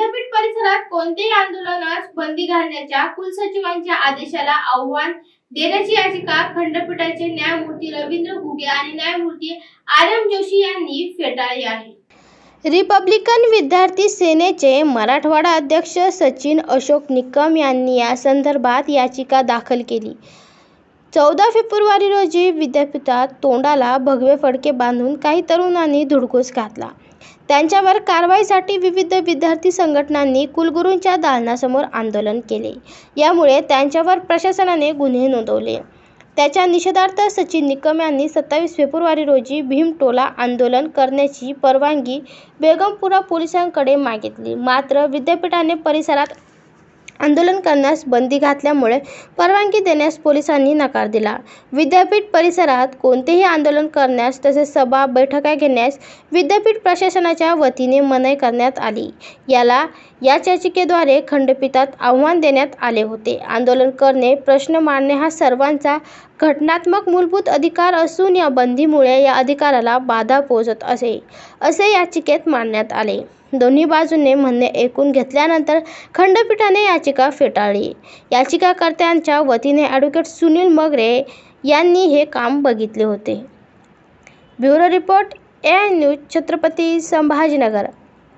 विद्यापीठ परिसरात कोणत्याही आंदोलनास बंदी घालण्याच्या कुलसचिवांच्या आदेशाला आव्हान देण्याची याचिका खंडपीठाचे न्यायमूर्ती रवींद्र घुगे आणि न्यायमूर्ती आर एम जोशी यांनी फेटाळली आहे. रिपब्लिकन विद्यार्थी सेनेचे मराठवाडा अध्यक्ष सचिन अशोक निकम यांनी या संदर्भात याचिका दाखल केली. चौदा फेब्रुवारी रोजी विद्यापीठात तोंडाला भगवे फडके बांधून काही तरुणांनी धुडगूस घातला. त्यांच्यावर कारवाईसाठी विविध विद्यार्थी संघटनांनी कुलगुरूंच्या दालनासमोर आंदोलन केले. यामुळे त्यांच्यावर प्रशासनाने गुन्हे नोंदवले. त्याच्या निषेधार्थ सचिन निकम यांनी सत्तावीस फेब्रुवारी रोजी भीमटोला आंदोलन करण्याची परवानगी बेगमपुरा पोलिसांकडे मागितली. मात्र विद्यापीठाने परिसरात आंदोलन करण्यास बंदी घातल्यामुळे परवानगी देण्यास पोलिसांनी नकार दिला. विद्यापीठ परिसरात कोणतेही आंदोलन करण्यास तसेच सभा बैठका घेण्यास विद्यापीठ प्रशासनाच्या वतीने मनाई करण्यात आली. याला याच याचिकेद्वारे खंडपीठात आव्हान देण्यात आले होते. आंदोलन करणे प्रश्न मांडणे हा सर्वांचा घटनात्मक मूलभूत अधिकार असून या बंदीमुळे या अधिकाराला बाधा पोहोचत असे असे याचिकेत मांडण्यात आले. दोन्ही बाजूने म्हणणे ऐकून घेतल्यानंतर खंडपीठाने याचिका फेटाळली. याचिकाकर्त्यांच्या वतीने ॲडव्होकेट सुनील मगरे यांनी हे काम बघितले होते. Bureau report A news Chhatrapati Sambhajinagar.